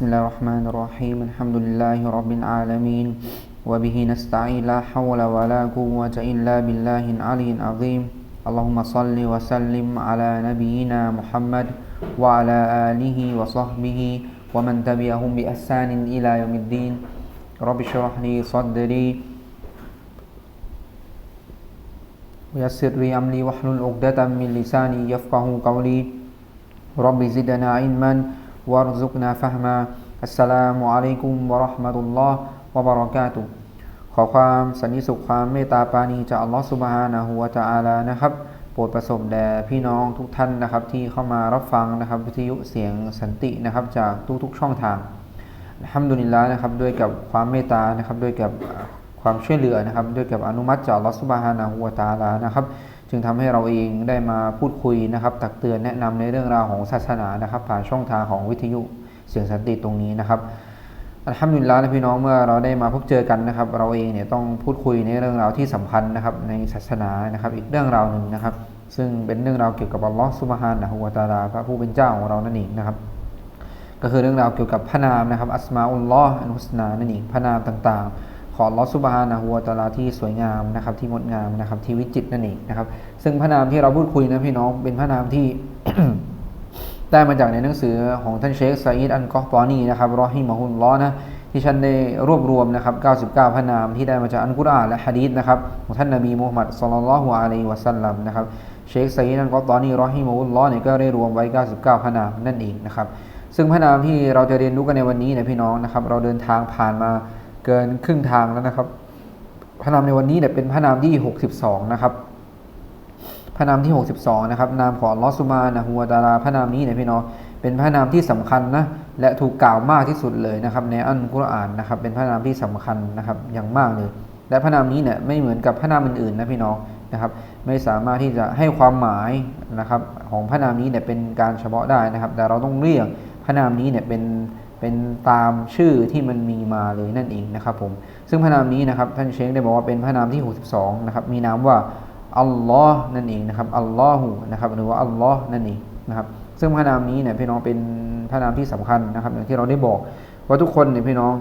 بسم الله الرحمن الرحيم الحمد لله رب العالمين وبه نستعين لا حول ولا قوة إلا بالله العلي العظيم اللهم صل وسلم على نبينا محمد وعلى آله وصحبه ومن تبعهم بإحسان إلى يوم الدين رب اشرح لي صدري ويسر لي أمري واحلل عقدة من لساني يفقه قولي رب زدنا علما وارزقنا فهما السلام عليكم ورحمة الله وبركاته ขอความสันติสุขความเมตตาปราณีจากอัลลอฮฺสุบฮานะฮูวะตะอาลานะครับ โปรดประสบแด่พี่น้องทุกท่านนะครับ ที่เข้ามารับฟังนะครับ วิทยุเสียงสันตินะครับ จากทุกๆช่องทางทำดุลิลละนะครับ ด้วยกับความเมตตานะครับ ด้วยกับความช่วยเหลือนะครับ ด้วยกับอนุมัติจากอัลลอฮฺสุบฮานะฮูวะตะอาลานะครับ จึงทำให้เราเองได้มาพูดคุยนะครับ ตักเตือนแนะนำในเรื่องราวของศาสนานะครับ ผ่านช่องทางของวิทยุเสียงสันติตรงนี้นะครับอัลฮัมดุลิลละนะพี่น้องเมื่อเราได้มาพบเจอกันนะครับ เราเองเนี่ยต้องพูดคุยในเรื่องราวที่สำคัญนะครับ ในศาสนานะครับ อีกเรื่องราวหนึ่งนะครับ ซึ่งเป็นเรื่องราวเกี่ยวกับอัลลอฮฺสุบฮานะฮูวะตาลาพระผู้เป็นเจ้าของเรานั่นเองนะครับ ก็คือเรื่องราวเกี่ยวกับพระนามนะครับอัสมาอุลลอฮ์อันุสนานั่นเองพระนามต่างๆ ของอัลอสุบฮานะฮูวตะอาลาที่สวยงามนะครับที่งดงามนะครับที่วิจิตนั่นเองนะครับ ซึ่งพระนามที่เราพูดคุยนะพี่น้องเป็นพระนามที่ได้มาจากในหนังสือของท่านเชคซาอิดอันกอฮปอนีนะครับรอฮิมะฮุลลอนะที่ฉันได้รวบรวมนะครับ 99 พระนามที่ได้มาจากอันกุรอานและฮะดีษนะครับของท่านนบีมูฮัมมัดศ็อลลัลลฮุอะลัยฮิวะซัลลัมนะครับเชคซาอิดอันกอฮปอนีรอฮิมะฮุลลอเนี่ยก็ได้รวมไว้ 99 พระนามนั่นเองนะครับ ซึ่งพระนามที่เราจะเรียนรู้กันในวันนี้นี่ยพี่น้องนะครับ เราเดินทางผ่านมา เกินครึ่งทางแล้วนะครับ พระนามในวันนี้เนี่ยเป็นพระนามที่ 62 นะครับ พระนามที่ 62 นะครับ นามของลอสุมานะฮัวตาลาพระนามนี้เนี่ยพี่น้องเป็นพระนามที่สำคัญนะและถูกกล่าวมากที่สุดเลยนะครับ ในอัลกุรอานนะครับ เป็นพระนามที่สำคัญนะครับอย่างมากเลย และพระนามนี้เนี่ยไม่เหมือนกับพระนามอื่นๆนะพี่น้องนะครับ ไม่สามารถที่จะให้ความหมายนะครับ ของพระนามนี้เนี่ยเป็นการเฉพาะได้นะครับ แต่เราต้องเรียกพระนามนี้เนี่ยเป็น เป็นตามชื่อที่มันมีมาเลยนั่นเองนะครับผมซึ่งพระนามนี้นะครับท่านเชคได้บอกว่าเป็นพระนามที่ 62นะครับมีนามว่าอัลลอฮ์นั่นเองนะครับอัลลอฮ์นะครับหรือว่าอัลลอฮ์นั่นเองนะครับซึ่งพระนามนี้เนี่ยพี่น้องเป็นพระนามที่สำคัญนะครับอย่างที่เราได้บอกว่าทุกคนเนี่ยพี่น้อง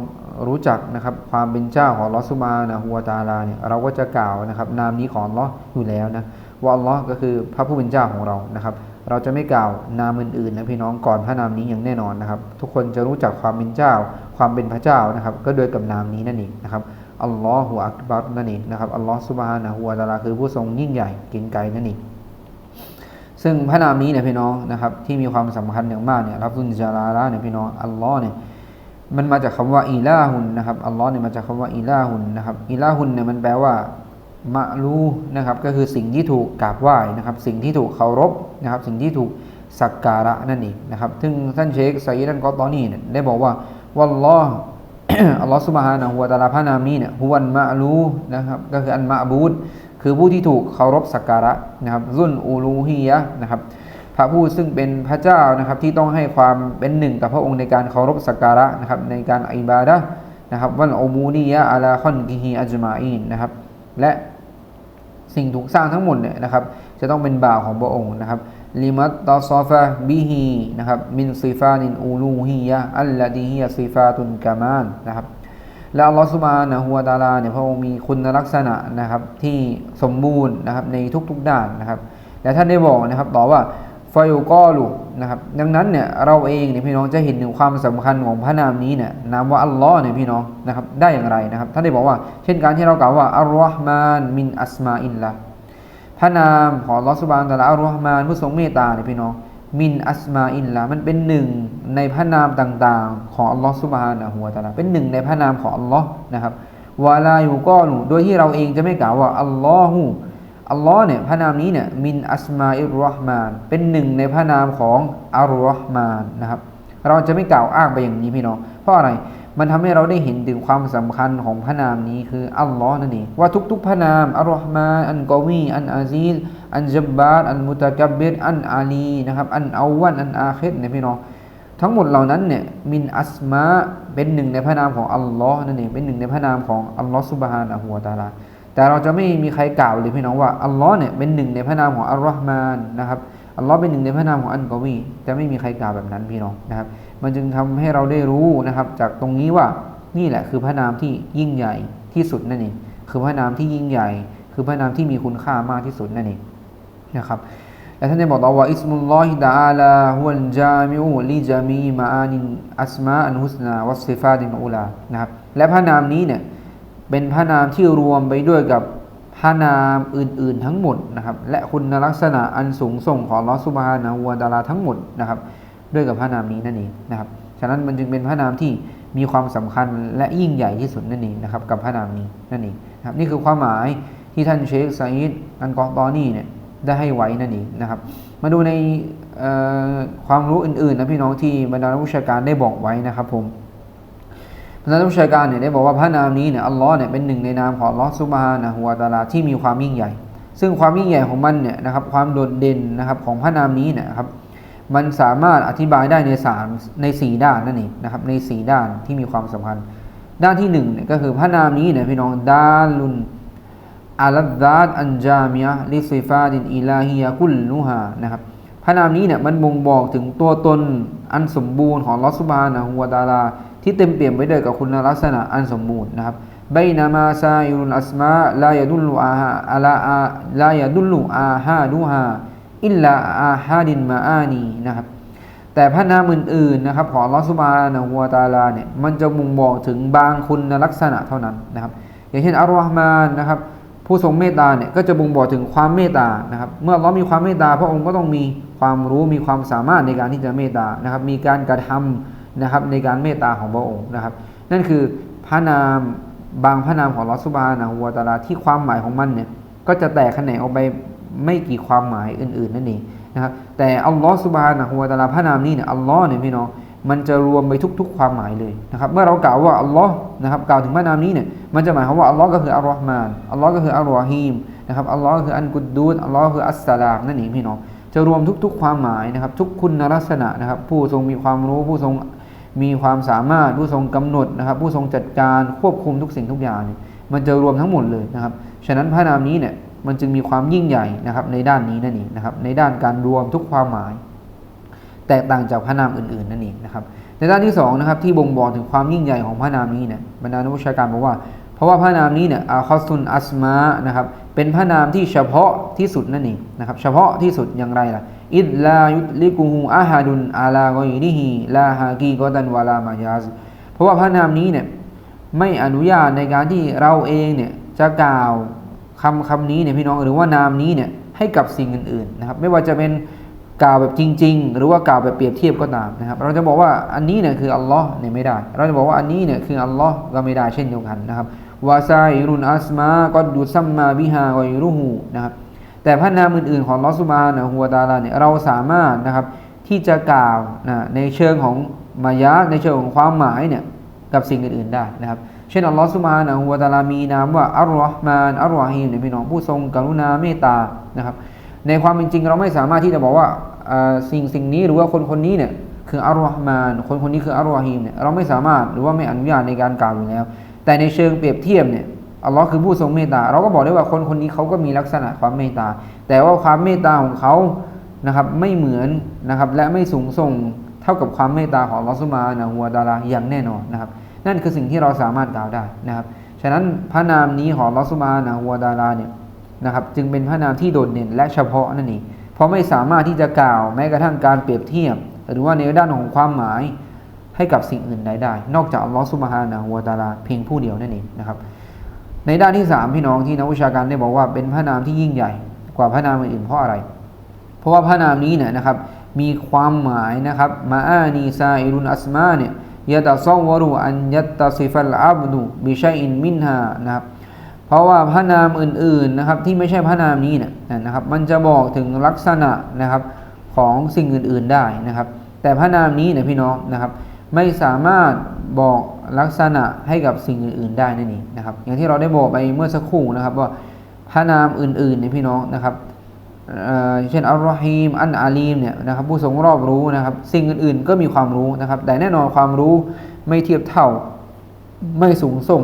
รู้จักนะครับความเป็นเจ้าของลอสุมานะฮัวตาลาเนี่ยเราก็จะกล่าวนะครับนามนี้ของลออยู่แล้วนะว่าอัลลอฮ์ก็คือพระผู้เป็นเจ้าของเรานะครับ เราจะไม่กล่าวนามอื่นๆนะพี่น้องก่อนพระนามนี้อย่างแน่นอนนะครับ ทุกคนจะรู้จักความเป็นเจ้า ความเป็นพระเจ้านะครับ ก็โดยกับนามนี้นั่นเองนะครับอัลลอฮฺอักบัรนั่นเองนะครับอัลลอฮฺสุบฮานะฮูวะตาลาคือผู้ทรงยิ่งใหญ่เก่งไกรนั่นเองซึ่งพระนามนี้เนี่ยพี่น้องนะครับที่มีความสำคัญอย่างมากเนี่ยรับซุนจาราละเนี่ยพี่น้องอัลลอฮ์เนี่ยมันมาจากคำว่าอีลาหุนนะครับอัลลอฮ์เนี่ยมาจากคำว่าอีลาหุนนะครับอีลาหุนเนี่ยมันแปลว่า มะลูนะครับก็คือสิ่งที่ถูกกราบไหว้นะครับ สิ่งที่ถูกเคารพนะครับ สิ่งที่ถูกสักการะนั่นเองนะครับซึ่งท่านเชคไซดันกอตอนีเนี่ยได้บอกว่าวัลลอฮ์อัลลอฮฺสุบฮานะฮูวะตาลาพระนามีเนี่ยฮุวันมะลูนะครับก็คืออันมะบูดคือผู้ที่ถูกเคารพสักการะนะครับซุนอูลูฮียะนะครับพระผู้ซึ่งเป็นพระเจ้านะครับที่ต้องให้ความเป็นหนึ่งต่อพระองค์ในการเคารพสักการะนะครับในการอิบาดะนะครับวันอูมูนียะอาลาคอนกิฮีอัจมาอินนะครับ และสิ่งถูกสร้างทั้งหมดเนี่ยนะครับ จะต้องเป็นบ่าวของพระองค์นะครับลิมัตตอซอฟะบิฮีนะครับมินซีฟานินอูลูฮียะอัลลดีฮียซีฟาตุนกามานนะครับและอัลลอฮฺสุบานะฮัวะตาลาเนี่ยพระองค์มีคุณลักษณะนะครับที่สมบูรณ์นะครับในทุกๆด้านนะครับและท่านได้บอกนะครับต่อว่า ฟายุกอลูนะครับดังนั้นเนี่ยเราเองเนี่ยพี่น้องจะเห็นถึงความสำคัญของพระนามนี้เนี่ยนามว่าอัลลอฮ์เนี่ยพี่น้องนะครับได้อย่างไรนะครับท่านได้บอกว่า เช่นการที่เรากล่าวว่าอัลลอฮ์มานมินอัสมาอินละพระนามของลอสุบานตะลาอัลลอฮ์มานผู้ทรงเมตตาเนี่ยพี่น้องมินอัสมาอินละมันเป็นหนึ่งในพระนามต่างๆ ของอัลลอฮ์สุบฮานะฮูวตะลาเป็นหนึ่งในพระนามของอัลลอฮ์นะครับวาลาอยู่กอลูโดยที่เราเองจะไม่กล่าวว่าอัลลอฮ์ อัลลอฮ์เนี่ยพระนามนี้เนี่ยมินอัสมาอิรรอห์มาน เป็นหนึ่งในพระนามของอัลรอห์มานนะครับเราจะไม่กล่าวอ้างไปอย่างนี้พี่น้องเพราะอะไรมันทำให้เราได้เห็นถึงความสำคัญของพระนามนี้คืออัลลอฮ์นั่นเองว่าทุกๆพระนามอัลลอฮ์มานอันกอวีอันอาซีลอันจับบาร์อันมุตะกับบิรอันอาลีนะครับอันอาวันอันอาคิดเนี่ยพี่น้องทั้งหมดเหล่านั้นเนี่ยมินอัสมาเป็นหนึ่งในพระนามของอัลลอฮ์นั่นเองเป็นหนึ่งในพระนามของอัลลอฮ์สุบฮานะฮูวะตาลา แต่เราจะไม่มีใครกล่าวเลยพี่น้องว่าอัลลอฮ์เนี่ยเป็นหนึ่งในพระนามของอัลลอฮ์มานนะครับอัลลอฮ์เป็นหนึ่งในพระนามของอันกอวีแต่ไม่มีใครกล่าวแบบนั้นพี่น้องนะครับ มันจึงทำให้เราได้รู้นะครับ จากตรงนี้ว่านี่แหละคือพระนามที่ยิ่งใหญ่ที่สุดนั่นเองคือพระนามที่ยิ่งใหญ่ คือพระนามที่มีคุณค่ามากที่สุดนั่นเองนะครับและท่านได้บอกต่อว่าอิสมุลลอฮิดะอาลาฮุลจามิอูลิจามีมาอานินอัสมาอันฮุสนาวัสซิฟาตินอูลานะครับและพระนามนี้เนี่ย เป็นพระนามที่รวมไปด้วยกับพระนามอื่น ๆ ทั้งหมดนะครับ และคุณลักษณะอันสูงส่งของลอสุบฮานะฮูวะตะอาลาทั้งหมดนะครับ ด้วยกับพระนามนี้นั่นเองนะครับ ฉะนั้นมันจึงเป็นพระนามที่มีความสำคัญและยิ่งใหญ่ที่สุดนั่นเองนะครับ กับพระนามนี้นั่นเองนะครับนี่คือความหมายที่ท่านเชคไซด์อันกอตอนี่เนี่ยได้ให้ไว้นั่นเองนะครับ มาดูในความรู้อื่นๆนะพี่น้องที่บรรดานักวิชาการได้บอกไว้นะครับผม บรรดานักวิชาการเนี่ยได้บอกว่าพระนามนี้เนี่ยอัลลอฮ์เนี่ยเป็นหนึ่งในนามของอัลลอฮ์ซุบฮานะฮุวาตาลาที่มีความยิ่งใหญ่ ซึ่งความยิ่งใหญ่ของมันเนี่ยนะครับความโดดเด่นนะครับของพระนามนี้เนี่ยครับมันสามารถอธิบายได้ในสามในสี่ด้านนั่นเองนะครับในสี่ด้านที่มีความสำคัญ ด้านที่หนึ่งเนี่ยก็คือพระนามนี้เนี่ยพี่น้องดาลุนอาลัดดาตอันจามียะลิซิฟาดินอิลาฮิยะกุลลูฮานะครับะนามนี้เนี่ยมันบ่งบอกถึงตัวตนอันสมบูรณ์ของลอสุบานะฮุวาตาลาที่เต็มเปี่ยมไปด้วยกับคุณลักษณะอันสมบูรณ์นะครับไบนามาซายุลอัสมาลายดุลลูอาฮาอัลาอาลายดุลลูอาฮาดูฮาอิลลาอาฮาดินมาอานีนะครับแต่พระนามอื่นๆนะครับของลอสุบานะฮุวาตาลาเนี่ยมันจะบ่งบอกถึงบางคุณลักษณะเท่านั้นนะครับ อย่างเช่นอัลลอฮ์มานนะครับ ผู้ทรงเมตตาเนี่ยก็จะบ่งบอกถึงความเมตตานะครับ เมื่อเรามีความเมตตาพระองค์ก็ต้องมีความรู้มีความสามารถในการที่จะเมตตานะครับ มีการกระทำนะครับในการเมตตาของพระองค์นะครับ นั่นคือพระนามบางพระนามของลอสุบานะฮัวตาลาที่ความหมายของมันเนี่ยก็จะแตกแขนงออกไปไม่กี่ความหมายอื่น ๆ นั่นเองนะครับแต่อัลลอฮฺสุบานะฮัวตาลาพระนามนี้เนี่ยอัลลอฮ์เนี่ยพี่น้อง มันจะรวมไปทุก ๆ ความหมายเลยนะครับเมื่อเรากล่าวว่าอัลลอฮ์นะครับกล่าวถึงพระนามนี้เนี่ยมันจะหมายความว่าอัลลอฮ์ก็คืออัลลอฮ์มานอัลลอฮ์ก็คืออัลลอฮีมนะครับอัลลอฮ์คืออันกุดดูดอัลลอฮ์คืออัสสลามนั่นเองพี่น้องจะรวมทุก ๆ ความหมายนะครับ ทุกคุณลักษณะนะครับ ผู้ทรงมีความรู้ผู้ทรงมีความสามารถผู้ทรงกำหนดนะครับ ผู้ทรงจัดการควบคุมทุกสิ่งทุกอย่างเนี่ยมันจะรวมทั้งหมดเลยนะครับฉะนั้นพระนามนี้เนี่ยมันจึงมีความยิ่งใหญ่นะครับในด้านนี้นั่นเองนะครับในด้านการรวมทุกความหมาย แตกต่างจากพระนามอื่นๆนั่นเองนะครับในด้านที่2นะครับที่บ่งบอกถึงความยิ่งใหญ่ของพระนามนี้เนี่ยบรรดานักวิชาการบอกว่า เพราะว่าพระนามนี้เนี่ยอาคอสุนอัสมานะครับเป็นพระนามที่เฉพาะที่สุดนั่นเองนะครับเฉพาะที่สุดอย่างไรล่ะอิดลายุลิกูฮูอาฮาดุนอาลากอยนิฮีลาฮากีกอตันวาลามายาซเพราะว่าพระนามนี้เนี่ยไม่อนุญาตในการที่เราเองเนี่ยจะกล่าวคำคำนี้เนี่ยพี่น้องหรือว่านามนี้เนี่ยให้กับสิ่งอื่นๆนะครับไม่ว่าจะเป็น กล่าวแบบจริง ๆ หรือว่ากล่าวแบบเปรียบเทียบก็ตามนะครับ เราจะบอกว่าอันนี้เนี่ยคืออัลลอฮ์เนี่ยไม่ได้ เราจะบอกว่าอันนี้เนี่ยคืออัลลอฮ์ก็ไม่ได้เช่นเดียวกันนะครับวาซาอิรุนอัสมาก็ดูซัมมาบิฮาวอิรุหูนะครับแต่พระนามอื่นๆของลอสุมานะฮัวตาลาเนี่ยเราสามารถนะครับที่จะกล่าวนะในเชิงของมายะในเชิงของความหมายเนี่ยกับสิ่งอื่นๆได้นะครับเช่นอัลลอฮฺสุบฮานะฮัวตาลามีนามว่าอัลลอฮ์มานอัลลอฮีมเนี่ยพี่น้องผู้ทรงกรุณาเมตตานะครับในความเป็นจริงเราไม่สามารถที่จะบอกว่า สิ่งสิ่งนี้หรือว่าคนคนนี้เนี่ยคืออัลลอฮ์มานคนคนนี้คืออัลลอฮีมเนี่ยเราไม่สามารถหรือว่าไม่อนุญาตในการกล่าวอยู่แล้ว แต่ในเชิงเปรียบเทียบเนี่ยอัลลอฮ์คือผู้ทรงเมตตาเราก็บอกได้ว่าคนคนนี้เขาก็มีลักษณะความเมตตา แต่ว่าความเมตตาของเขานะครับไม่เหมือนนะครับและไม่สูงส่งเท่ากับความเมตตาของลอสุมานะฮัวดาราอย่างแน่นอนนะครับนั่นคือสิ่งที่เราสามารถกล่าวได้นะครับฉะนั้นพระนามนี้ของลอสุมานะฮัวดาราเนี่ยนะครับจึงเป็นพระนามที่โดดเด่นและเฉพาะนั่นเอง เพราะไม่สามารถที่จะกล่าวแม้กระทั่งการเปรียบเทียบ หรือว่าในด้านของความหมายให้กับสิ่งอื่นใดได้ นอกจากอัลลอฮฺสุบฮานะฮัวตาลาเพียงผู้เดียวนั่นเองนะครับ ในด้านที่ 3 พี่น้องที่นักวิชาการได้บอกว่าเป็นพระนามที่ยิ่งใหญ่กว่าพระนามอื่นเพราะอะไร เพราะว่าพระนามนี้เนี่ยนะครับมีความหมายนะครับมาอานีซาอิรุนอัสมาเนี่ยยะตะซอวรุอันยัตตาซิฟัลอับดุบิชัยอินมินฮานะครับ เพราะว่าพระนามอื่นๆนะครับที่ไม่ใช่พระนามนี้เนี่ยนะครับ มันจะบอกถึงลักษณะนะครับของสิ่งอื่นๆได้นะครับ แต่พระนามนี้เนี่ยพี่น้องนะครับ ไม่สามารถบอกลักษณะให้กับสิ่งอื่นๆได้นั่นเองนะครับ อย่างที่เราได้บอกไปเมื่อสักครู่นะครับว่าพระนามอื่นๆเนี่ยพี่น้องนะครับเช่นอัลลอฮีมอันอาลีมเนี่ยนะครับผู้ทรงรอบรู้นะครับ สิ่งอื่นๆก็มีความรู้นะครับ แต่แน่นอนความรู้ไม่เทียบเท่าไม่สูงส่ง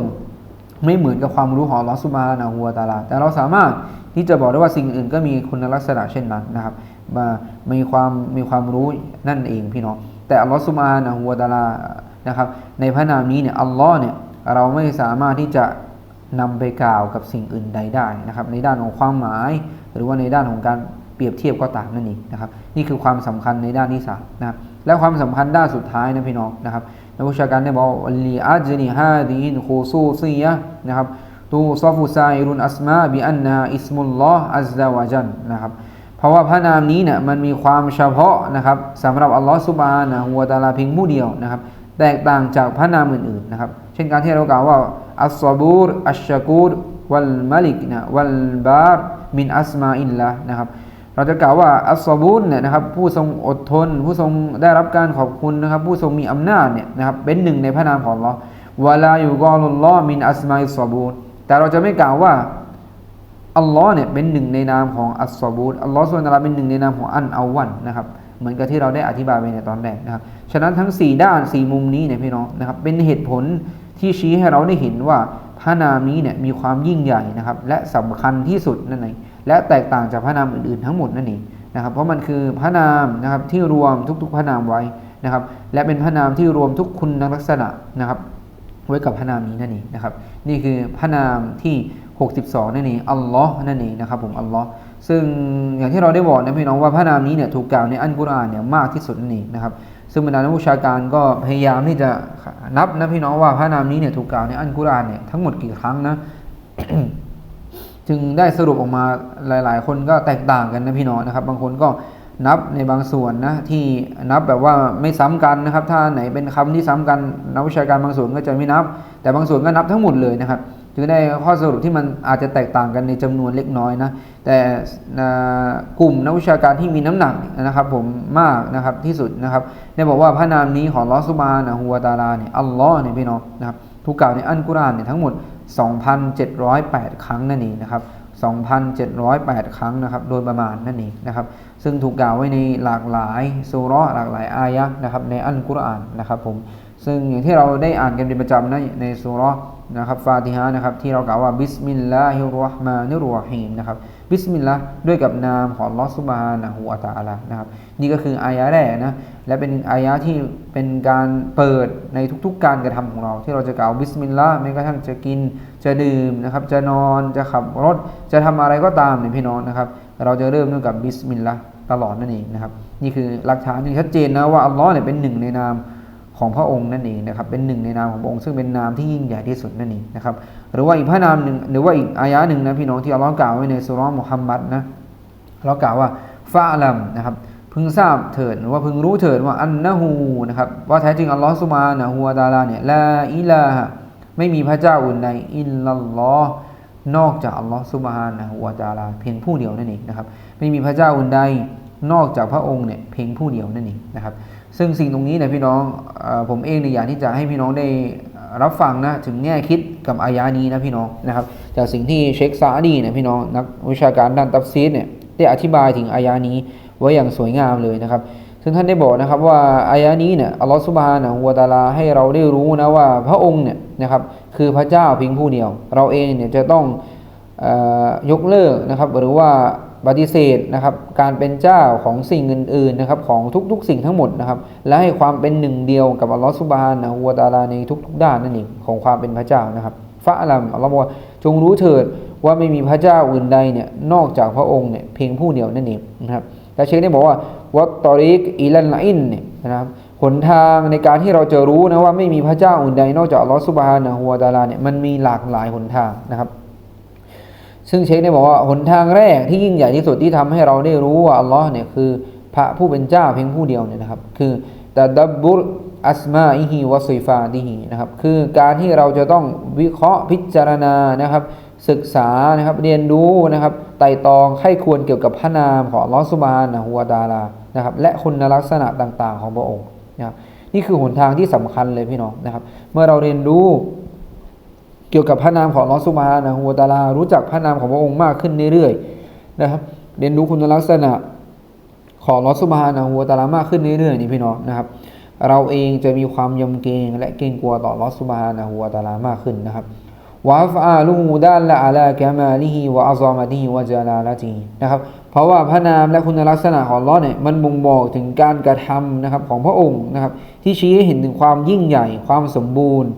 ไม่เหมือนกับความรู้ของลอสุมานะฮัวตาลา แต่เราสามารถที่จะบอกได้ว่าสิ่งอื่นก็มีคุณลักษณะเช่นนั้นนะครับมามีความมีความรู้นั่นเองพี่น้องแต่อัลลอฮฺสุบฮานะฮูวตาลานะครับในพระนามนี้เนี่ยอัลลอฮ์เนี่ยเราไม่สามารถที่จะนำไปกล่าวกับสิ่งอื่นใดได้นะครับในด้านของความหมาย หรือว่าในด้านของการเปรียบเทียบก็ตามนั่นเองนะครับนี่คือความสำคัญในด้านที่สามนะครับและความสำคัญด้านสุดท้ายนะพี่น้องนะครับ นักวิชาการได้บอกว่าลีอัจนีฮาดีนคูซูซียะนะครับตูซอฟูซาอิรุนอัสมาบิอันนาอิสมุลลอฮ์อัลลอวะจันนะครับเพราะว่าพระนามนี้เนี่ยมันมีความเฉพาะนะครับสำหรับอัลลอฮ์สุบานะฮัวตาลาเพียงผู้เดียวนะครับ แตกต่างจากพระนามอื่นๆนะครับ เช่นการที่เรากล่าวว่าอัสซาบูรอัชชกูรวัลมาลิกนะวัลบาร์มินอัสมาอิลละนะครับ เราจะกล่าวว่าอัสซาบูรเนี่ยนะครับผู้ทรงอดทน ผู้ทรงได้รับการขอบคุณนะครับ ผู้ทรงมีอำนาจเนี่ยนะครับเป็นหนึ่งในพระนามของเราวลาอยู่กอลุลลอมินอัสมาอิสซาบูรแต่เราจะไม่กล่าวว่าอัลลอฮ์เนี่ยเป็นหนึ่งในนามของอัสซาบูรอัลลอฮ์ส่วนเราเป็นหนึ่งในนามของอันอาวันนะครับเหมือนกับที่เราได้อธิบายไปในตอนแรกนะครับฉะนั้นทั้ง 4 ด้าน 4 มุมนี้เนี่ยพี่น้องนะครับเป็นเหตุผลที่ชี้ให้เราได้เห็นว่าพระนามนี้เนี่ยมีความยิ่งใหญ่นะครับและสำคัญที่สุดนั่นเอง และแตกต่างจากพระนามอื่นๆ ทั้งหมดนั่นเองนะครับ เพราะมันคือพระนามนะครับที่รวมทุกๆพระนามไว้นะครับ และเป็นพระนามที่รวมทุกคุณลักษณะนะครับ ไว้กับพระนามนี้นั่นเองนะครับ นี่คือพระนามที่ 62 นั่นเองอัลลอฮ์นั่นเองนะครับผมอัลลอฮ์ซึ่งอย่างที่เราได้บอกนะพี่น้องว่าพระนามนี้เนี่ยถูกกล่าวในอัลกุรอานเนี่ยมากที่สุดนั่นเองนะครับซึ่งบรรดานักวิชาการก็พยายามที่จะนับนะพี่น้องว่าพระนามนี้เนี่ยถูกกล่าวในอัลกุรอานเนี่ยทั้งหมดกี่ครั้งนะ จึงได้สรุปออกมาหลาย ๆ คนก็แตกต่างกันนะพี่น้องนะครับ บางคนก็นับในบางส่วนนะที่นับแบบว่าไม่ซ้ำกันนะครับ ถ้าไหนเป็นคำที่ซ้ำกันนักวิชาการบางส่วนก็จะไม่นับ แต่บางส่วนก็นับทั้งหมดเลยนะครับจึงได้ข้อสรุปที่มันอาจจะแตกต่างกันในจำนวนเล็กน้อยนะแต่กลุ่มนักวิชาการที่มีน้ำหนักนะครับผมมากนะครับที่สุดนะครับได้บอกว่าพระนามนี้ของลอสุบานะฮัวตาลาเนี่ยอัลลอฮ์เนี่ยพี่น้องนะครับทุกกล่าวในอัลกุรอานเนี่ยทั้งหมด 2,708 ครั้งนั่นเองนะครับ 2,708 ครั้งนะครับ โดยประมาณนั่นเองนะครับ ซึ่งถูกกล่าวไว้ในหลากหลายสุรหลากหลายอายะนะครับ ในอัลกุรอานนะครับผม ซึ่งอย่างที่เราได้อ่านกันเป็นประจำนะในสุรนะครับฟาติฮะนะครับ ที่เรากล่าวว่าบิสมิลลาฮิรราะห์มานิรราะฮีมนะครับ บิสมิลลาห์ด้วยกับนามของลอสุบานะฮูวะตาอัลานะครับนี่ก็คืออายะแรกนะและเป็นอายะที่เป็นการเปิดในทุกๆ การกระทำของเรา ที่เราจะกล่าวบิสมิลลาห์แม้กระทั่งจะกินจะดื่มนะครับจะนอนจะขับรถจะทำอะไรก็ตามเนี่ยพี่น้องนะครับเราจะเริ่มด้วยกับบิสมิลลาห์ตลอดนั่นเองนะครับนี่คือหลักฐานที่ชัดเจนนะว่าอัลลอฮ์เนี่ยเป็นหนึ่งในนาม ของพระองค์นั่นเองนะครับ เป็นหนึ่งในนามของพระองค์ซึ่งเป็นนามที่ยิ่งใหญ่ที่สุดนั่นเองนะครับ หรือว่าอีกพระนามหนึ่งหรือว่าอีกอายะหนึ่งนะพี่น้องที่อัลลอฮ์กล่าวไว้ในสุรมุฮัมมัดนะเรากล่าวว่าฟาลัมนะครับพึงทราบเถิดหรือว่าพึงรู้เถิดว่าอันนะฮูนะครับว่าแท้จริงอัลลอฮ์สุมานะฮูวาตาลาเนี่ยลาอิลาฮะไม่มีพระเจ้าอื่นใดอิลลัลลอฮ์นอกจากอัลลอฮ์สุบฮานะฮูวาตาลาเพียงผู้เดียวนั่นเองนะครับไม่มีพระเจ้าอื่นใดนอกจากพระองค์เนี่ยเพียงผู้เดียวนั่นเองนะครับ ซึ่งสิ่งตรงนี้เนี่ยพี่น้องผมเองเนี่ยอยากที่จะให้พี่น้องได้รับฟังนะถึงแง่คิดกับอายานี้นะพี่น้องนะครับจากสิ่งที่เชคซาดีเนี่ยพี่น้องนักวิชาการด้านตัฟซีดเนี่ยได้อธิบายถึงอายานี้ไว้อย่างสวยงามเลยนะครับ ซึ่งท่านได้บอกนะครับว่าอายานี้เนี่ยอัลลอฮฺสุบฮานะฮูวาตาลาให้เราได้รู้นะว่าพระองค์เนี่ยนะครับคือพระเจ้าเพียงผู้เดียว เราเองเนี่ยจะต้องยกเลิกนะครับหรือว่า ปฏิเสธนะครับการเป็นเจ้าของสิ่งอื่นๆนะครับของทุกๆ สิ่งทั้งหมดนะครับและให้ความเป็นหนึ่งเดียวกับอัลลอฮฺสุบฮานะฮูวาตาลาในทุกๆ ด้านนั่นเองของความเป็นพระเจ้านะครับฟะลัมอัลลอฮฺบอกจงรู้เถิดว่าไม่มีพระเจ้าอื่นใดเนี่ยนอกจากพระองค์เนี่ยเพียงผู้เดียวนั่นเองนะครับและเชคได้บอกว่าวัตตอริกอิลันอินเนี่ยนะครับหนทางในการที่เราจะรู้นะว่าไม่มีพระเจ้าอื่นใดนอกจากอัลลอฮฺสุบฮานะฮูวาตาลาเนี่ยมันมีหลากหลายหนทางนะครับ ซึ่งเชคได้บอกว่าหนทางแรกที่ยิ่งใหญ่ที่สุดที่ทำให้เราได้รู้ว่าอัลลอฮ์เนี่ยคือพระผู้เป็นเจ้าเพียงผู้เดียวเนี่ยนะครับ คือแต่ดับบุรอัสมาอิฮิวะซิฟาดิฮินะครับ คือการที่เราจะต้องวิเคราะห์พิจารณานะครับ ศึกษานะครับเรียนรู้นะครับไต่ตองไข้ควรเกี่ยวกับพระนามของลอสุบานนะฮัวดาลานะครับ และคุณลักษณะต่างๆ ของพระองค์นะครับนี่คือหนทางที่สำคัญเลยพี่น้องนะครับ เมื่อเราเรียนรู้ เกี่ยวกับพระนามของลอสุมานะฮัวตาลารู้จักพระนามของพระองค์มากขึ้นเรื่อยๆนะครับ เรียนรู้คุณลักษณะของลอสุมานะฮัวตาลามากขึ้นเรื่อยๆนี่พี่น้องนะครับ เราเองจะมีความยำเกรงและเกรงกลัวต่อลอสุมานะฮัวตาลามากขึ้นนะครับวาฟอาลูด้านละอาลากามาลิฮิวะอัซอมาติฮิวะจาลาลาตีนะครับ เพราะว่าพระนามและคุณลักษณะของลอเนี่ยมันบ่งบอกถึงการกระทำนะครับของพระองค์นะครับ ที่ชี้ให้เห็นถึงความยิ่งใหญ่ความสมบูรณ์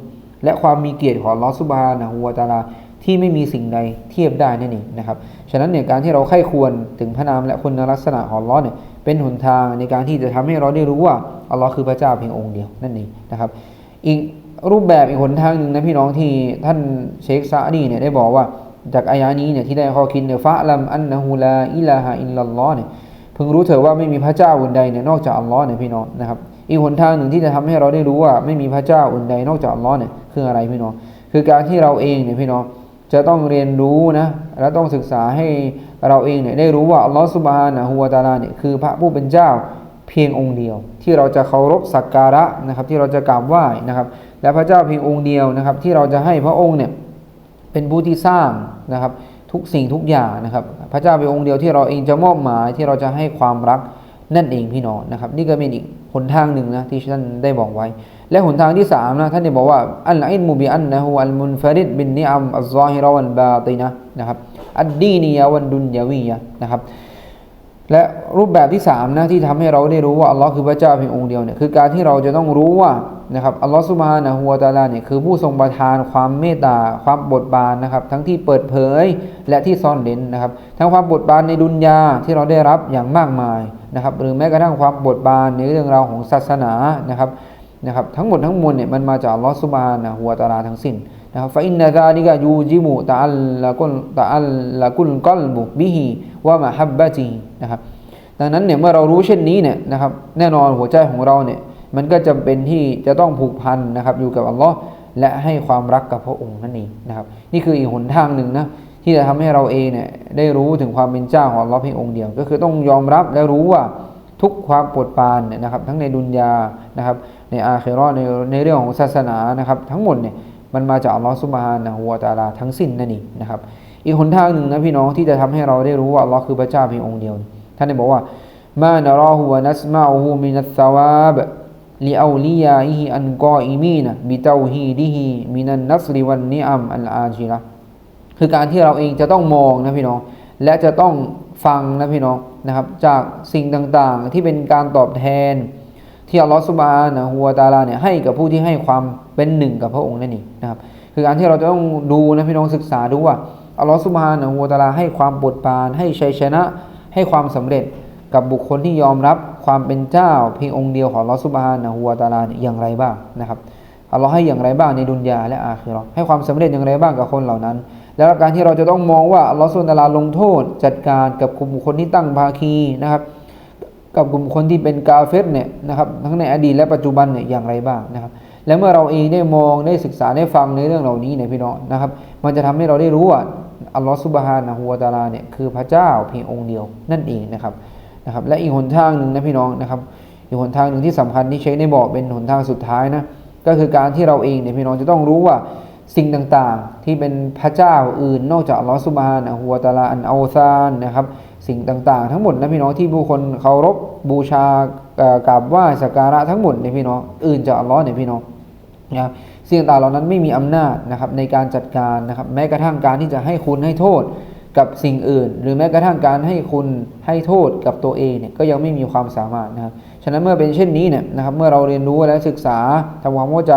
และความมีเกียรติของลอฮ์ซุบานะฮูวตาลาที่ไม่มีสิ่งใดเทียบได้นั่นเองนะครับ ฉะนั้นเนี่ยการที่เราใคร่ควรถึงพระนามและคุณลักษณะของลอเนี่ยเป็นหนทางในการที่จะทำให้เราได้รู้ว่าอัลลอฮ์คือพระเจ้าเพียงองค์เดียวนั่นเองนะครับ อีกรูปแบบอีกหนทางหนึ่งนะพี่น้องที่ท่านเชคซาดีเนี่ยได้บอกว่าจากอายานี้เนี่ยที่ได้ข้อคิดเนี่ยฟะลัมอันนะฮูลาอิลาฮะอิลลัลลอฮ์เนี่ยเพิ่งรู้เถอะว่าไม่มีพระเจ้าอื่นใดเนี่ยนอกจากอัลลอฮ์เนี่ยพี่น้องนะครับ อีกหนทางหนึ่งที่จะทำให้เราได้รู้ว่าไม่มีพระเจ้าอื่นใดนอกจากอัลลอฮ์เนี่ยคืออะไรพี่น้องคือการที่เราเองเนี่ยพี่น้องจะต้องเรียนรู้นะและต้องศึกษาให้เราเองเนี่ยได้รู้ว่าอัลลอฮ์สุบฮานะฮูวะตาลาเนี่ยคือพระผู้เป็นเจ้าเพียงองค์เดียว ที่เราจะเคารพสักการะนะครับ ที่เราจะกราบไหว้นะครับ และพระเจ้าเพียงองค์เดียวนะครับ ที่เราจะให้พระองค์เนี่ยเป็นผู้ที่สร้างนะครับทุกสิ่งทุกอย่างนะครับ พระเจ้าเป็นองค์เดียวที่เราเองจะมอบหมายที่เราจะให้ความรักนั่นเองพี่น้องนะครับ นี่ก็เป็นอีก หนทางหนึ่งนะที่ท่านได้บอกไว้ และหนทางที่สามนะท่านได้บอกว่าอัลอิลมุบิอันนะฮุอัลมุนฟาริดบินนิอัมอัลซอฮิรวันบาตินะนะครับอัดดีนียวันดุนยาวียะนะครับ และรูปแบบที่สามนะที่ทำให้เราได้รู้ว่าอัลลอฮ์คือพระเจ้าเพียงองค์เดียวเนี่ยคือการที่เราจะต้องรู้ว่านะครับอัลลอฮ์สุบฮานะฮูวตาลาเนี่ยคือผู้ทรงประทานความเมตตาความบทบานนะครับ ทั้งที่เปิดเผยและที่ซ่อนเร้นนะครับ ทั้งความบทบานในดุนยาที่เราได้รับอย่างมากมายนะครับ หรือแม้กระทั่งความบทบานในเรื่องราวของศาสนานะครับนะครับ ทั้งหมดทั้งมวลเนี่ยมันมาจากอัลลอฮ์สุบฮานะฮูวตาลาทั้งสิ้น นะครับฟาอินนาซาลิกะยูจิมุตะอัลละกุลตะอัลละกุลกัลบุบิฮิวะมะฮับบะตีนะครับดังนั้นเนี่ยเมื่อเรารู้เช่นนี้เนี่ยนะครับแน่นอนหัวใจของเราเนี่ยมันก็จำเป็นที่จะต้องผูกพันนะครับอยู่กับอัลลอฮ์และให้ความรักกับพระองค์นั่นเองนะครับ นี่คืออีกหนทางหนึ่งนะที่จะทำให้เราเองเนี่ยได้รู้ถึงความเป็นเจ้าของอัลลอฮ์เพียงองค์เดียว ก็คือต้องยอมรับและรู้ว่าทุกความปวดปานเนี่ยนะครับ ทั้งในดุนยานะครับ ในอาเคโรในในเรื่องของศาสนานะครับ ทั้งหมดเนี่ย มันมาจากอัลลอฮ์ซุบฮานะฮูวะตาลาทั้งสิ้นนั่นเองนะครับอีกหนทางหนึ่งนะพี่น้องที่จะทำให้เราได้รู้ว่าอัลลอฮ์คือพระเจ้าเพียงองค์เดียว ท่านได้บอกว่ามานาราหูวนัสมาอูมินัสซาวาบลิอาลียาอิฮิอันกออิมีนะบิเตาฮีดิฮิมินันนัสริวันนิอัมอัลอาจิละคือการที่เราเองจะต้องมองนะพี่น้อง และจะต้องฟังนะพี่น้องนะครับ จากสิ่งต่างๆที่เป็นการตอบแทน ที่อัลลอฮฺสุบานะฮูวตาลาเนี่ยให้กับผู้ที่ให้ความเป็นหนึ่งกับพระองค์นั่นเองนะครับคือการที่เราจะต้องดูนะพี่น้องศึกษาดูว่าอัลลอฮฺสุบานะฮูวตาลาให้ความปวดปานให้ชัยชนะ ให้ความสำเร็จกับบุคคลที่ยอมรับความเป็นเจ้าเพียงองค์เดียวของลอสุบฮานะฮูวตาลาอย่างไรบ้างนะครับอัลลอฮ์ให้อย่างไรบ้างในดุนยาและอาคิรอให้ความสำเร็จอย่างไรบ้างกับคนเหล่านั้น แล้วการที่เราจะต้องมองว่าอัลลอฮ์สุลตาลาลงโทษ จัดการกับกลุ่มบุคคลที่ตั้งภาคีนะครับ กับกลุ่มคนที่เป็นกาเฟสเนี่ยนะครับทั้งในอดีตและปัจจุบันเนี่ยอย่างไรบ้างนะครับ และเมื่อเราเองได้มองได้ศึกษาได้ฟังในเรื่องเหล่านี้เนี่ยพี่น้องนะครับ มันจะทำให้เราได้รู้ว่าอัลลอฮ์สุบฮานะฮูวาตาลาเนี่ยคือพระเจ้าเพียงองค์เดียวนั่นเองนะครับนะครับ และอีกหนทางหนึ่งนะพี่น้องนะครับ อีกหนทางหนึ่งที่สำคัญที่เชคได้บอกเป็นหนทางสุดท้ายนะก็คือการที่เราเองเนี่ยพี่น้องจะต้องรู้ว่าสิ่งต่างๆ ที่เป็นพระเจ้าอื่น นอกจากอัลลอฮฺสุบฮานะฮูวาตาลาอันอัลซานนะครับ สิ่งต่างๆ ทั้งหมดนะพี่น้องที่ผู้คนเคารพบูชากราบไหว้สักการะทั้งหมดในพี่น้องอื่นจากอัลลอฮ์เนี่ยพี่น้องนะครับสิ่งต่างเหล่านั้นไม่มีอำนาจนะครับในการจัดการนะครับแม้กระทั่งการที่จะให้คุณให้โทษกับสิ่งอื่น หรือแม้กระทั่งการให้คุณให้โทษกับตัวเองเนี่ยก็ยังไม่มีความสามารถนะครับฉะนั้นเมื่อเป็นเช่นนี้เนี่ยนะครับเมื่อเราเรียนรู้และศึกษาทำความเข้าใจ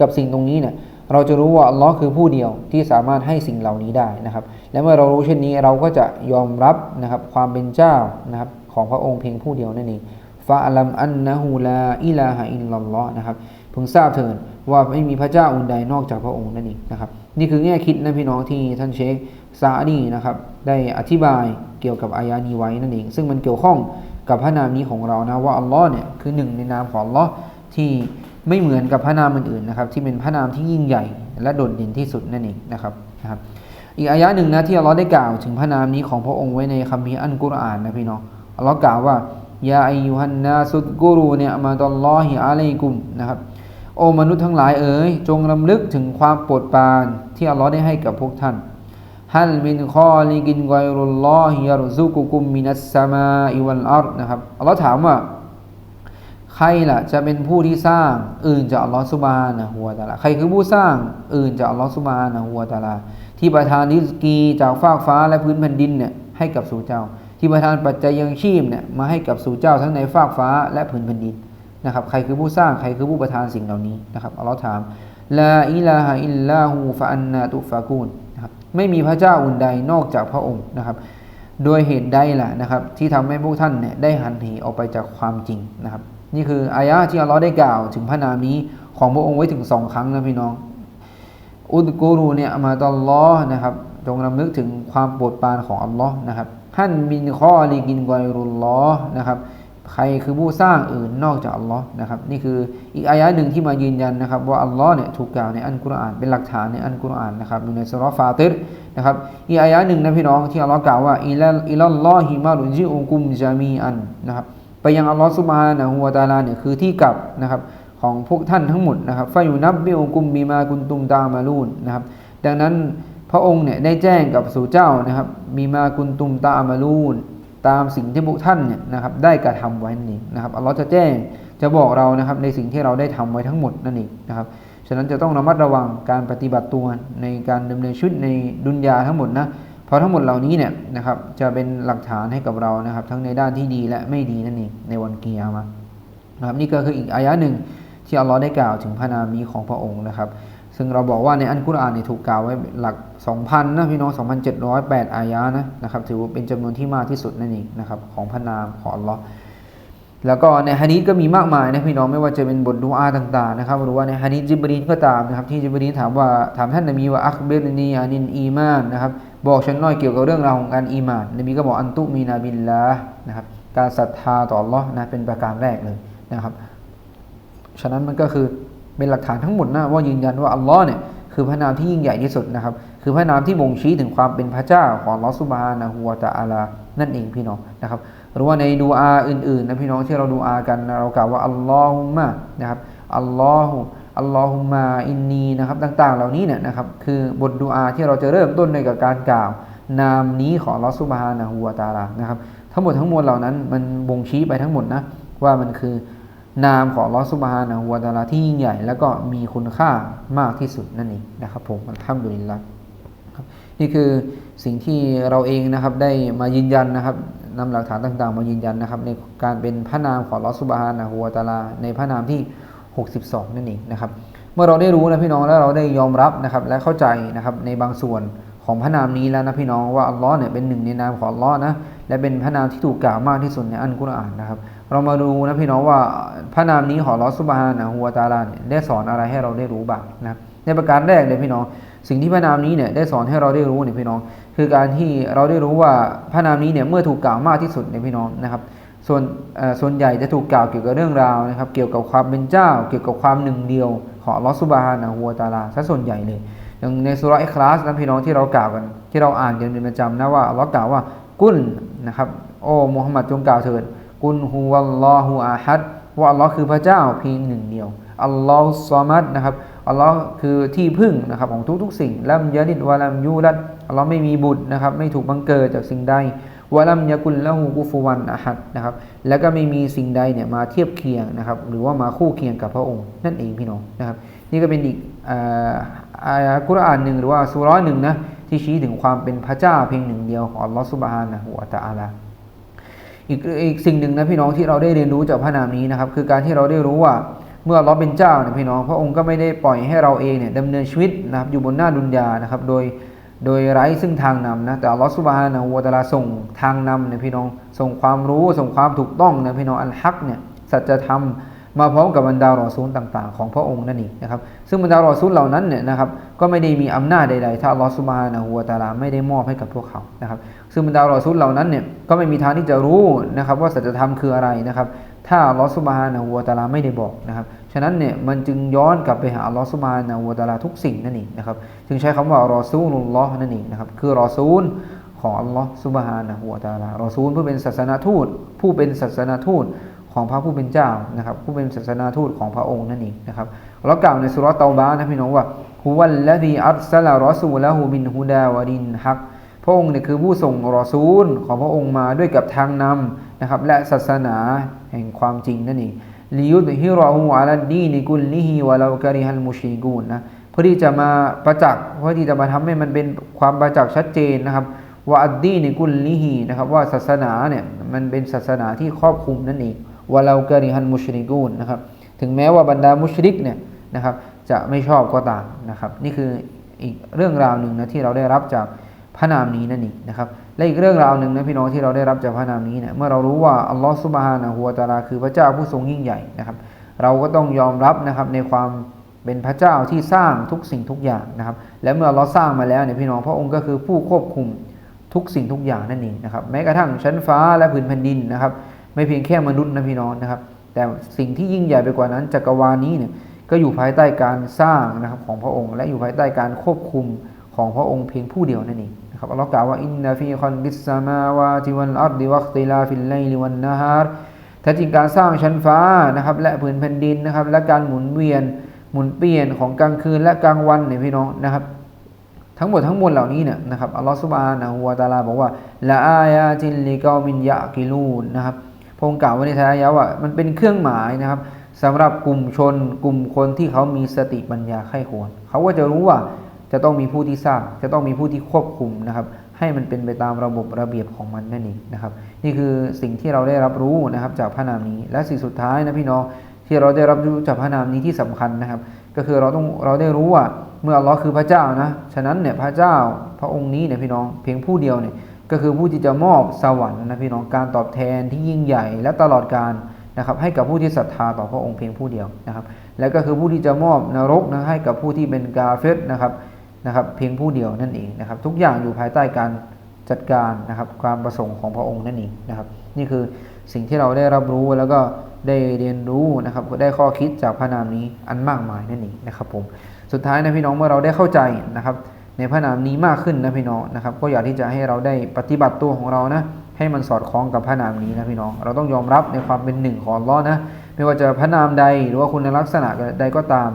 กับสิ่งตรงนี้เนี่ย เราจะรู้ว่าอัลลอฮ์คือผู้เดียวที่สามารถให้สิ่งเหล่านี้ได้นะครับ และเมื่อเรารู้เช่นนี้เราก็จะยอมรับนะครับความเป็นเจ้านะครับของพระองค์เพียงผู้เดียวนั่นเองฟาอัลัมอันนะฮูลาอิลาฮะอิลลัลลอฮ์นะครับเพิ่งทราบเถิดว่าไม่มีพระเจ้าอื่นใดนอกจากพระองค์นั่นเองนะครับนี่คือแง่คิดนะพี่น้องที่ท่านเชคซาดีนะครับได้อธิบายเกี่ยวกับอายานี้ไว้นั่นเอง ซึ่งมันเกี่ยวข้องกับพระนามนี้ของเรานะว่าอัลลอฮ์เนี่ยคือหนึ่งในนามของอัลลอฮ์ที่ ไม่เหมือนกับพระนามอื่นๆนะครับ ที่เป็นพระนามที่ยิ่งใหญ่ และโดดเด่นที่สุดนั่นเองนะครับนะครับอีกอายะหนึ่งนะที่อัลลอฮ์ได้กล่าวถึงพระนามนี้ของพระองค์ไว้ในคัมภีร์อันกุรอานนะพี่น้องอัลลอฮ์กล่าวว่ายาอายุฮันนาสุดกุรูเนี่ยมาตอลลอฮิอะลัยกุมนะครับโอ้มนุษย์ทั้งหลายเอ๋ยจงรำลึกถึงความโปรดปรานที่อัลลอฮ์ได้ให้กับพวกท่านฮัลมินคอลิกินไกรุลลอฮิยารซุกุกุมมินัสซามาอิวัลอัรนะครับอัลลอฮ์ถามว่า ใครล่ะจะเป็นผู้ที่สร้างอื่นจากอัลลอฮ์สุบานะฮัวตาลาใครคือผู้สร้างอื่นจากอัลลอฮ์สุบานะฮัวตาลา ที่ประทานริสกีจากฟากฟ้าและพื้นแผ่นดินเนี่ยให้กับสู่เจ้า ที่ประทานปัจจัยยังชีพเนี่ยมาให้กับสู่เจ้าทั้งในฟากฟ้าและผืนแผ่นดินนะครับใครคือผู้สร้างใครคือผู้ประทานสิ่งเหล่านี้นะครับอัลลอฮ์ถามลาอิลาฮะอิลลาฮูฟะอันนาตุฟากูนนะครับไม่มีพระเจ้าอื่นใดนอกจากพระองค์นะครับโดยเหตุใดล่ะนะครับที่ทำให้พวกท่านเนี่ยได้หันเหออกไปจากความจริงนะครับ นี่คืออายะที่อัลลอฮ์ได้กล่าวถึงพระนามนี้ของพระองค์ไว้ถึงสองครั้งนะพี่น้อง อุดกูรูเนี่ยมาตอลลอฮ์นะครับจงรำลึกถึงความโปรดปรานของอัลลอฮ์นะครับท่านมินข้อลีกินไกรุลลอฮ์นะครับใครคือผู้สร้างอื่นนอกจากอัลลอฮ์นะครับนี่คืออีกอายะหนึ่งที่มายืนยันนะครับ ว่าอัลลอฮ์เนี่ยถูกกล่าวในอันกุรอานเป็นหลักฐานในอันกุรอานนะครับอยู่ในสุรฟาติรนะครับอีกอายะหนึ่งนะพี่น้องที่อัลลอฮ์กล่าวว่าอิลอิลลอฮิมารุจิอุกุมจามีอันนะครับ ไปยังอัลลอฮ์ซุบฮานะฮูวะตาลาเนี่ยคือที่กลับนะครับของพวกท่านทั้งหมดนะครับฟายุนับบิอุกุมบีมากุนตุมตามาลูนนะครับ ดังนั้นพระองค์เนี่ยได้แจ้งกับสู่เจ้านะครับ มีมากุนตุมตามาลูนตามสิ่งที่พวกท่านเนี่ยนะครับ ได้กระทำไว้นั่นเองนะครับอัลลอฮ์จะแจ้งจะบอกเรานะครับในสิ่งที่เราได้ทำไว้ทั้งหมดนั่นเองนะครับฉะนั้นจะต้องระมัดระวังการปฏิบัติตัวในการดำเนินชีวิตในดุนยาทั้งหมดนะ เพราะทั้งหมดเหล่านี้เนี่ยนะครับจะเป็นหลักฐานให้กับเรานะครับ ทั้งในด้านที่ดีและไม่ดีนั่นเองในวันเกียร์มานะครับนี่ก็คืออีกอายะหนึ่งที่อัลลอฮ์ได้กล่าวถึงพระนามนี้ของพระองค์นะครับ ซึ่งเราบอกว่าในอันกุรอานเนี่ยถูกกล่าวไว้หลัก 2,000นะพี่น้อง 2,708 อายะนะนะครับถือว่าเป็นจำนวนที่มากที่สุดนั่นเองนะครับของพระนามของอัลลอฮ์แล้วก็ในฮะดีษก็มีมากมายนะพี่น้องไม่ว่าจะเป็นบทดูอาต่างๆนะครับหรือว่าในฮะดีษจิบรีนก็ตามนะครับที่จิบรีนถามว่าถามท่านนบีว่าอัคเบรนีอานินอีมานนะครับ บอกฉันหน่อยเกี่ยวกับเรื่องราวของการอีมานนบีก็บอกอันตุมีนาบิลละนะครับการศรัทธาต่ออัลลอฮ์นะเป็นประการแรกเลยนะครับ ฉะนั้นมันก็คือเป็นหลักฐานทั้งหมดนะว่ายืนยันว่าอัลลอฮ์เนี่ยคือพระนามที่ยิ่งใหญ่ที่สุดนะครับ คือพระนามที่บ่งชี้ถึงความเป็นพระเจ้าของลอสุบฮานะฮูวตะอาลานั่นเองพี่น้องนะครับหรือว่าในดูอาอื่นๆนะพี่น้องที่เราดูอากันเรากล่าวว่าอัลลอฮุมะนะครับอัลลอฮุ อัลลอฮุมะอินนีนะครับต่าง ๆ เหล่านี้เนี่ยนะครับคือบทดูอาที่เราจะเริ่มต้นในกับการกล่าว นามนี้ของลอสุบฮานะฮูวาตาลานะครับทั้งหมดทั้งมวลเหล่านั้นมันบ่งชี้ไปทั้งหมดนะว่ามันคือนามของลอสุบฮานะฮูวาตาลาที่ยิ่งใหญ่ แล้วก็มีคุณค่ามากที่สุดนั่นเองนะครับผมอัลฮัมดุลิลละนี่คือสิ่งที่เราเองนะครับได้มายืนยันนะครับนำหลักฐานต่าง ๆ มายืนยันนะครับในการเป็นพระนามของลอสุบฮานะฮูวาตาลาในพระนามที่ 62 นั่นเองนะครับ เมื่อเราได้รู้นะพี่น้องแล้วเราได้ยอมรับนะครับและเข้าใจนะครับในบางส่วนของพระนามนี้แล้วนะพี่น้องว่าอัลลอฮ์เนี่ยเป็นหนึ่งในนามของอัลลอฮ์นะและเป็นพระนามที่ถูกกล่าวมากที่สุดในอันกุรอานนะครับ เรามาดูนะพี่น้องว่าพระนามนี้ของลอสุบฮานะฮูวาตาลาเนี่ยได้สอนอะไรให้เราได้รู้บ้างนะในประการแรกเลยพี่น้อง สิ่งที่พระนามนี้เนี่ยได้สอนให้เราได้รู้เนี่ยพี่น้อง คือการที่เราได้รู้ว่าพระนามนี้เนี่ยเมื่อถูกกล่าวมากที่สุดเนี่ยพี่น้องนะครับ ส่วนส่วนใหญ่จะถูกกล่าวเกี่ยวกับเรื่องราวนะครับ เกี่ยวกับความเป็นเจ้า เกี่ยวกับความหนึ่งเดียวของลอสุบฮานะฮูวาตาลาซะส่วนใหญ่เลยอย่างในสุรอิคลาสนะพี่น้องที่เรากล่าวกัน ที่เราอ่านกันเป็นประจำนะว่าอัลลอฮ์กล่าวว่ากุลนะครับโอ้มุฮัมมัดจงกล่าวเถิดกุลฮุวัลลอฮุอาฮัดว่าอัลลอฮ์คือพระเจ้าเพียงหนึ่งเดียวอัลลอฮ์ซอมัดนะครับอัลลอฮ์คือที่พึ่งนะครับของทุกๆ สิ่งลัมยาดิดวะลัมยูรัดอัลลอฮ์ไม่มีบุตรนะครับไม่ถูกบังเกิดจากสิ่งใด วะลัมยากุลละหูกุฟวันอาฮัดนะครับ แล้วก็ไม่มีสิ่งใดเนี่ยมาเทียบเคียงนะครับ หรือว่ามาคู่เคียงกับพระองค์ นั่นเองพี่น้องนะครับ นี่ก็เป็นอีกอายะกุรอานหนึ่งหรือว่าสุร้อยหนึ่งนะที่ชี้ถึงความเป็นพระเจ้าเพียงหนึ่งเดียวของอัลลอฮฺสุบฮานะฮูวตะอาลาอีกอีกสิ่งหนึ่งนะพี่น้องที่เราได้เรียนรู้จากพระนามนี้นะครับ คือการที่เราได้รู้ว่าเมื่ออัลลอฮ์เป็นเจ้าเนี่ยพี่น้อง พระองค์ก็ไม่ได้ปล่อยให้เราเองเนี่ยดำเนินชีวิตนะครับอยู่บนหน้าดุนยานะครับ โดย โดยไร้ซึ่งทางนำนะแต่อัลลอฮฺสุบฮานะฮูวะตะอาลาส่งทางนำเนี่ยพี่น้องส่งความรู้ส่งความถูกต้องนะพี่น้องอัลฮักเนี่ยสัจธรรมมาพร้อมกับบรรดารอซูลต่างๆ ของพระองค์นั่นเองนะครับซึ่งบรรดารอซูลเหล่านั้นเนี่ยนะครับก็ไม่ได้มีอำนาจใดๆ ถ้าอัลลอฮฺสุบฮานะฮูวตาลาไม่ได้มอบให้กับพวกเขานะครับซึ่งบรรดารอซูลเหล่านั้นเนี่ยก็ไม่มีทางที่จะรู้นะครับว่าสัจธรรมคืออะไรนะครับถ้าอัลลอฮฺสุบฮานะฮูวตาลาไม่ได้บอกนะครับ ฉะนั้นเนี่ยมันจึงย้อนกลับไปหาอัลลอฮฺสุบานะฮูวะตาลาทุกสิ่งนั่นเองนะครับจึงใช้คำว่ารอซูลุลลอฮ์นั่นเองนะครับคือรอซูลของอัลลอฮฺสุบฮานะฮูวตาลารอซูลผู้เป็นศาสนาทูต ผู้เป็นศาสนาทูตของพระผู้เป็นเจ้านะครับ ผู้เป็นศาสนาทูตของพระองค์นั่นเองนะครับเรากล่าวในสุรเตาบานะพี่น้องว่าฮุวัลละดีอัลสลารอซูละหูบินฮุดาวดินฮักพระองค์เนี่ยคือผู้ส่งรอซูลของพระองค์มาด้วยกับทางนำนะครับและศาสนาแห่งความจริงนั่นเอง ลิยุดฮิรอฮูอาลดีนิกุลลิฮิวะลากะริฮัลมุชีกูนนะเพื่อที่จะมาประจักษ์เพื่อที่จะมาทำให้มันเป็นความประจักษ์ชัดเจนนะครับว่าอัดดีในกุลลิฮีนะครับว่าศาสนาเนี่ยมันเป็นศาสนาที่ครอบคลุมนั่นเองว่าเรากริฮันมุชริกูนนะครับถึงแม้ว่าบรรดามุชริกเนี่ยนะครับจะไม่ชอบก็ตามนะครับ นี่คืออีกเรื่องราวหนึ่งนะที่เราได้รับจากพระนามนี้นั่นเองนะครับ และอีกเรื่องราวหนึ่งนะพี่น้องที่เราได้รับจากพระนามนี้เนี่ยเมื่อเรารู้ว่าอัลลอฮฺสุบฮานะฮูวะตาลาคือพระเจ้าผู้ทรงยิ่งใหญ่นะครับ เราก็ต้องยอมรับนะครับในความเป็นพระเจ้าที่สร้างทุกสิ่งทุกอย่างนะครับ และเมื่อเราสร้างมาแล้วเนี่ยพี่น้องพระองค์ก็คือผู้ควบคุมทุกสิ่งทุกอย่างนั่นเองนะครับแม้กระทั่งชั้นฟ้าและผืนแผ่นดินนะครับ ไม่เพียงแค่มนุษย์นะพี่น้องนะครับ แต่สิ่งที่ยิ่งใหญ่ไปกว่านั้นจักรวาลนี้เนี่ยก็อยู่ภายใต้การสร้างนะครับของพระองค์ และอยู่ภายใต้การควบคุมของพระองค์เพียงผู้เดียวนั่นเอง นะครับอัลลอฮ์กล่าวว่าอินนาฟีคอนบิสมาวาติวัลอัรดิวัคติลาฟิลไลลิวันนะฮารแท้จริงการสร้างชั้นฟ้านะครับ และผืนแผ่นดินนะครับ และการหมุนเวียนหมุนเปลี่ยนของกลางคืนและกลางวันเนี่ยพี่น้องนะครับ ทั้งหมดทั้งมวลเหล่านี้เนี่ยนะครับอัลลอฮฺสุบฮานะฮูวะตะอาลาบอกว่าละอายาตินลิกอมินยะกิลูนนะครับพงกล่าวไว้ในท้ายอายะว่ามันเป็นเครื่องหมายนะครับสำหรับกลุ่มชนกลุ่มคนที่เขามีสติปัญญาไข้ควรเขาก็จะรู้ว่า จะต้องมีผู้ที่สร้างจะต้องมีผู้ที่ควบคุมนะครับ ให้มันเป็นไปตามระบบระเบียบของมันนั่นเองนะครับ นี่คือสิ่งที่เราได้รับรู้นะครับจากพระนามนี้ และสิ่งสุดท้ายนะพี่น้องที่เราได้รับรู้จากพระนามนี้ที่สำคัญนะครับ ก็คือเราต้องเราได้รู้ว่าเมื่ออัลลอฮ์คือพระเจ้านะฉะนั้นเนี่ยพระเจ้าพระองค์นี้เนี่ยพี่น้องเพียงผู้เดียวเนี่ยก็คือผู้ที่จะมอบสวรรค์นะพี่น้องการตอบแทนที่ยิ่งใหญ่และตลอดการนะครับให้กับผู้ที่ศรัทธาต่อพระองค์เพียงผู้เดียวนะครับ และก็คือผู้ที่จะมอบนรกนะให้กับผู้ที่เป็นกาเฟรนะครับ นะครับเพียงผู้เดียวนั่นเองนะครับ ทุกอย่างอยู่ภายใต้การจัดการนะครับความประสงค์ของพระองค์นั่นเองนะครับ นี่คือสิ่งที่เราได้รับรู้แล้วก็ได้เรียนรู้นะครับได้ข้อคิดจากพระนามนี้อันมากมายนั่นเองนะครับผมสุดท้ายนะพี่น้องเมื่อเราได้เข้าใจนะครับ ในพระนามนี้มากขึ้นนะพี่น้องนะครับ ก็อยากที่จะให้เราได้ปฏิบัติตัวของเรานะให้มันสอดคล้องกับพระนามนี้นะพี่น้อง เราต้องยอมรับในความเป็นหนึ่งของลลอนะไม่ว่าจะพระนามใดหรือว่าคุณลักษณะใดก็ตาม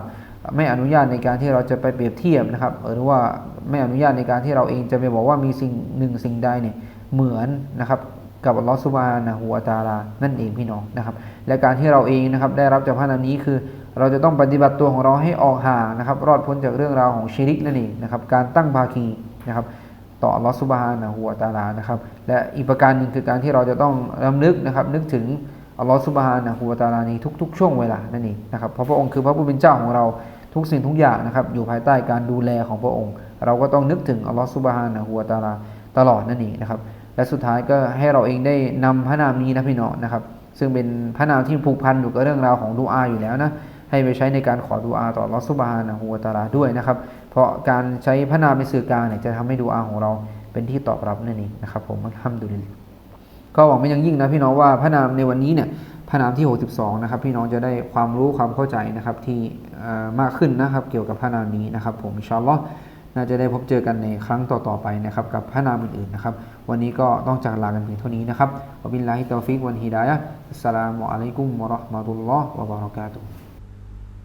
ไม่อนุญาตในการที่เราจะไปเปรียบเทียบนะครับหรือว่าไม่อนุญาตในการที่เราเองจะไปบอกว่ามีสิ่งหนึ่งสิ่งใดเนี่ยเหมือนนะครับกับอัลลอฮฺสุบานะฮูวตาลานั่นเองพี่น้องนะครับและการที่เราเองนะครับได้รับจากพระนามนี้คือ เราจะต้องปฏิบัติตัวของเราให้ออกห่างนะครับ รอดพ้นจากเรื่องราวของชิริกนั่นเองนะครับการตั้งภาคีนะครับต่ออัลลอฮฺสุบฮานะฮูวตาลานะครับและอีกประการหนึ่งคือการที่เราจะต้องรำลึกนะครับนึกถึงอัลลอฮฺสุบฮานะฮูวตาลาในทุก ๆ ช่วงเวลานั่นเองนะครับเพราะพระองค์คือพระผู้เป็นเจ้าของเรา ทุกสิ่งทุกอย่างนะครับอยู่ภายใต้การดูแลของพระองค์ เราก็ต้องนึกถึงอัลลอฮฺสุบฮานะฮูวะตาลาตลอดนั่นเองนะครับ และสุดท้ายก็ให้เราเองได้นำพระนามนี้นะพี่น้องนะครับ ซึ่งเป็นพระนามที่ผูกพันอยู่กับเรื่องราวของดูอาอยู่แล้วนะให้ไปใช้ในการขอดูอาต่อลอสุบฮานะฮูวะตาลาด้วยนะครับ เพราะการใช้พระนามเป็นสื่อกลางเนี่ยจะทำให้ดูอาของเราเป็นที่ตอบรับนั่นเองนะครับ ผมอัลฮัมดุลิลก็หวังเป็นอย่างยิ่งนะพี่น้องว่าพระนามในวันนี้เนี่ย พระนามที่ 62 นะครับ พี่น้องจะได้ความรู้ความเข้าใจนะครับที่มากขึ้นนะครับเกี่ยวกับพระนามนี้นะครับผมอินชาอัลลอฮ์น่าจะได้พบเจอกันในครั้งต่อๆไปนะครับกับพระนามอื่นๆนะครับวันนี้ก็ต้องจากลากันเพียงเท่านี้นะครับวบิลลาฮิตอฟิกวันฮิดายะอัสสลามุอะลัยกุมวะเราะห์มะตุลลอฮ์วะบะเราะกาตุฮ์